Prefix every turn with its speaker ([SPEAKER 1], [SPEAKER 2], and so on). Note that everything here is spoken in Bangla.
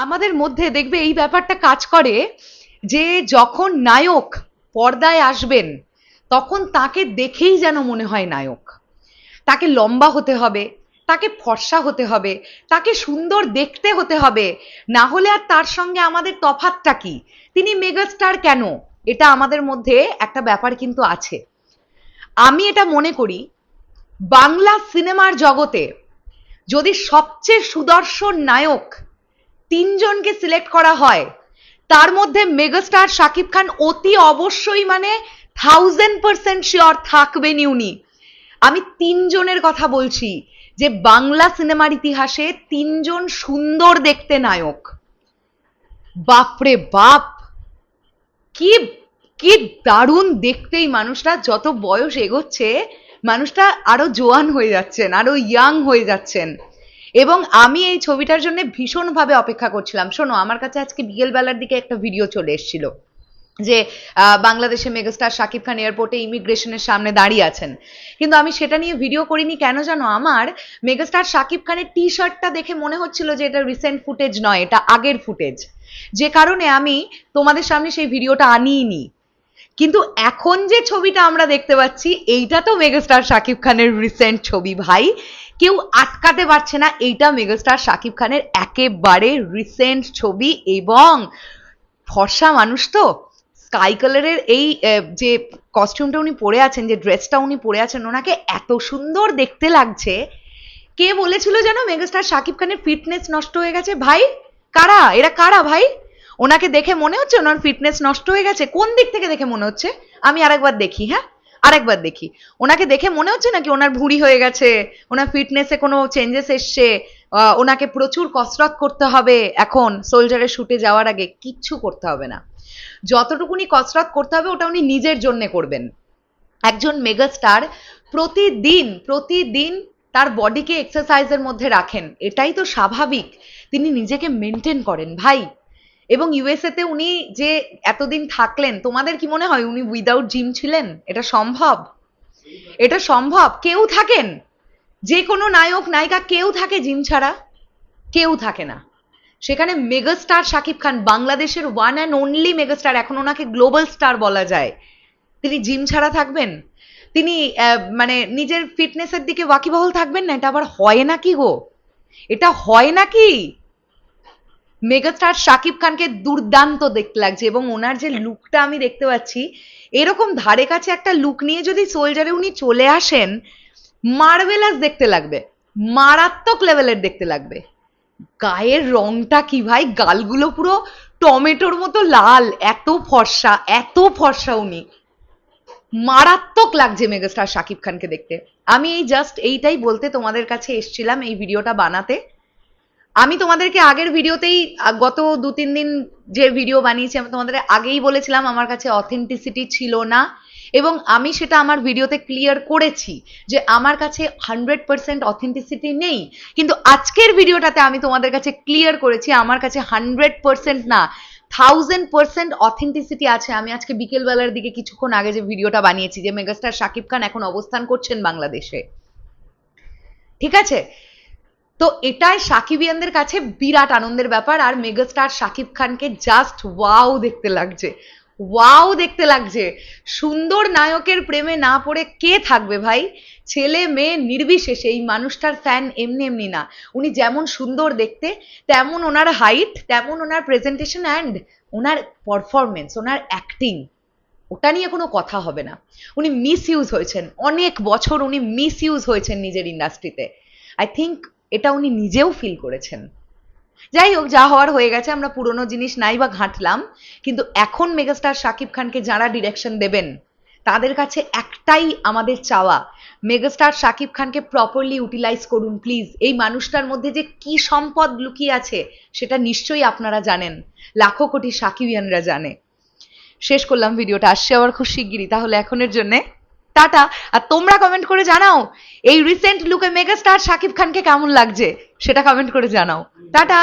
[SPEAKER 1] আমাদের মধ্যে দেখবে এই ব্যাপারটা কাজ করে যে যখন নায়ক পর্দায় আসবেন, তখন তাকে দেখেই যেন মনে হয় নায়ক। তাকে লম্বা হতে হবে, তাকে ফর্সা হতে হবে, তাকে সুন্দর দেখতে হতে হবে। না হলে আর তার সঙ্গে আমাদের তফাতটা কি? তিনি মেগাস্টার কেন? এটা আমাদের মধ্যে একটা ব্যাপার কিন্তু আছে। আমি এটা মনে করি, বাংলা সিনেমার জগতে যদি সবচেয়ে সুদর্শন নায়ক তিনজনকে সিলেক্ট করা হয়। তার মধ্যে মেগাস্টার শাকিব খান অতি অবশ্যই মানে থাউজেন্ড পার্সেন্ট শিওর থাকবেন উনি। আমি তিনজনের কথা বলছি যে বাংলা সিনেমার ইতিহাসে তিনজন সুন্দর দেখতে নায়ক। বাপরে বাপ! কি কি দারুণ দেখতেই মানুষটা যত বয়স এগোচ্ছে, মানুষটা আরও জোয়ান হয়ে যাচ্ছেন, আরও ইয়াং হয়ে যাচ্ছেন। এবং আমি এই ছবিটার জন্য ভীষণভাবে অপেক্ষা করছিলাম। শোনো, আমার কাছে আজকে বিকেলবেলার দিকে একটা ভিডিও চলে এসেছিল যে বাংলাদেশে মেগাস্টার শাকিব খান এয়ারপোর্টে ইমিগ্রেশনের সামনে দাঁড়িয়ে আছেন। কিন্তু আমি সেটা নিয়ে ভিডিও করিনি। কেন জানো, আমার মেগাস্টার শাকিব খানের টি শার্টটা দেখে মনে হচ্ছিল যে এটা রিসেন্ট ফুটেজ নয়, এটা আগের ফুটেজ যে কারণে আমি তোমাদের সামনে সেই ভিডিওটা আনিইনি। কিন্তু এখন যে ছবিটা আমরা দেখতে পাচ্ছি, এইটা তো মেগাস্টার শাকিব খানের রিসেন্ট ছবি ভাই। কেউ আটকাতে পারছে না এইটা মেগাস্টার শাকিব খানের একেবারে রিসেন্ট ছবি এবং ফর্সা মানুষ তো। স্কাই কালারের এই যে কস্টিউমটা উনি পরে আছেন, যে ড্রেসটা উনি পরে আছেন, ওনাকে এত সুন্দর দেখতে লাগছে। কে বলেছিল যেন মেগাস্টার শাকিব খানের ফিটনেস নষ্ট হয়ে গেছে? ভাই, কারা? এরা কারা ভাই? ওনাকে দেখে মনে হচ্ছে ওনার ফিটনেস নষ্ট হয়ে গেছে? কোন দিক থেকে দেখে মনে হচ্ছে? আমি আরেকবার দেখি হ্যাঁ? আরেকবার দেখি। ওনাকে দেখে মনে হচ্ছে নাকি ওনার ভুঁড়ি হয়ে গেছে? ওনার ফিটনেসে কোনো চেঞ্জেস এসছে? ওনাকে প্রচুর কসরত করতে হবে এখন সোলজারের শুটে যাওয়ার আগে। কিচ্ছু করতে হবে না। যতটুকুনি কসরত করতে হবে, ওটা উনি নিজের জন্য করবেন। একজন মেগাস্টার প্রতিদিন প্রতিদিন তার বডিকে এক্সারসাইজের মধ্যে রাখেন। এটাই তো স্বাভাবিক। তিনি নিজেকে মেনটেন করেন। ভাই এবং ইউএসএ তে উনি যে এতদিন থাকলেন, তোমাদের কি মনে হয় উনি উইদাউট জিম ছিলেন? এটা সম্ভব? এটা সম্ভব? কেউ থাকেন? যে কোনো নায়ক, নায়িকা কেউ থাকে জিম ছাড়া? কেউ থাকে না। সেখানে মেগাস্টার শাকিব খান, বাংলাদেশের ওয়ান অ্যান্ড অনলি মেগাস্টার এখন ওনাকে গ্লোবাল স্টার বলা যায়। তিনি জিম ছাড়া থাকবেন? তিনি মানে নিজের ফিটনেসের দিকে ওয়াকিবহল থাকবেন না? এটা আবার হয় নাকি গো? এটা হয় নাকি মেগাস্টার শাকিব খানকে দুর্দান্ত দেখতে লাগছে এবং ওনার যে লুকটা আমি দেখতে পাচ্ছি, এরকম ধারে কাছে একটা লুক নিয়ে যদি সোলজারে উনি চলে আসেন মার্ভেলাস দেখতে লাগবে, মারাত্মক লেভেলের দেখতে লাগবে। গায়ের রংটা কি ভাই? গালগুলো পুরো টমেটোর মতো লাল, এত ফর্সা এত ফর্সা উনি। মারাত্মক লাগছে মেগাস্টার শাকিব খানকে দেখতে। আমি এই জাস্ট এইটাই বলতে তোমাদের কাছে এসছিলাম এই ভিডিওটা বানাতে। আমি তোমাদেরকে আগের ভিডিওতেই গত দু, তিন দিন যে ভিডিও বানিয়েছি, আমি তোমাদের আগেই বলেছিলাম আমার কাছে অথেন্টিসিটি ছিল না। এবং আমি সেটা আমার ভিডিওতে ক্লিয়ার করেছি যে আমার কাছে হান্ড্রেড পার্সেন্ট অথেন্টিসিটি নেই। কিন্তু আজকের ভিডিওটাতে আমি তোমাদের কাছে ক্লিয়ার করেছি, আমার কাছে হান্ড্রেড পার্সেন্ট না থাউজেন্ড পার্সেন্ট অথেন্টিসিটি আছে। আমি আজকে বিকেলবেলার দিকে কিছুক্ষণ আগে যে ভিডিওটা বানিয়েছি, যে মেগাস্টার শাকিব খান এখন অবস্থান করছেন বাংলাদেশে। ঠিক আছে? তো এটাই সাকিবিয়ানদের কাছে বিরাট আনন্দের ব্যাপার, আর মেগাস্টার শাকিব খানকে জাস্ট ওয়াও দেখতে লাগছে। ওয়াও দেখতে লাগছে। সুন্দর নায়কের প্রেমে না পড়ে কে থাকবে ভাই? ছেলে মেয়ে নির্বিশেষে, এই মানুষটার ফ্যান এমনি এমনি না। উনি যেমন সুন্দর দেখতে, তেমন ওনার হাইট তেমন ওনার প্রেজেন্টেশন অ্যান্ড ওনার পারফরমেন্স ওনার অ্যাক্টিং ওটা নিয়ে কোনো কথা হবে না। উনি মিস ইউজ হয়েছেন। অনেক বছর উনি মিস ইউজ হয়েছেন নিজের ইন্ডাস্ট্রিতে আই থিঙ্ক এটা উনি নিজেও ফিল করেছেন। যাই হোক, যা হওয়ার হয়ে গেছে, আমরা পুরনো জিনিস নাই বা ঘাঁটলাম, কিন্তু এখন মেগাস্টার শাকিব খানকে যারা ডিরেকশন দেবেন, তাদের কাছে একটাই আমাদের চাওয়া মেগাস্টার শাকিব খানকে প্রপারলি ইউটিলাইজ করুন প্লিজ এই মানুষটার মধ্যে যে কি সম্পদ লুকিয়ে আছে, সেটা নিশ্চয়ই আপনারা জানেন। লাখো কোটি সাকিবিয়ানরা জানে। শেষ করলাম ভিডিওটা। আসছে আবার খুব শিগগিরই, তাহলে এখনের জন্য। টাটা, আর তোমরা কমেন্ট করে জানাও, এই রিসেন্ট লুকে মেগাস্টার শাকিব খানকে কেমন লাগছে? সেটা কমেন্ট করে জানাও। টাটা!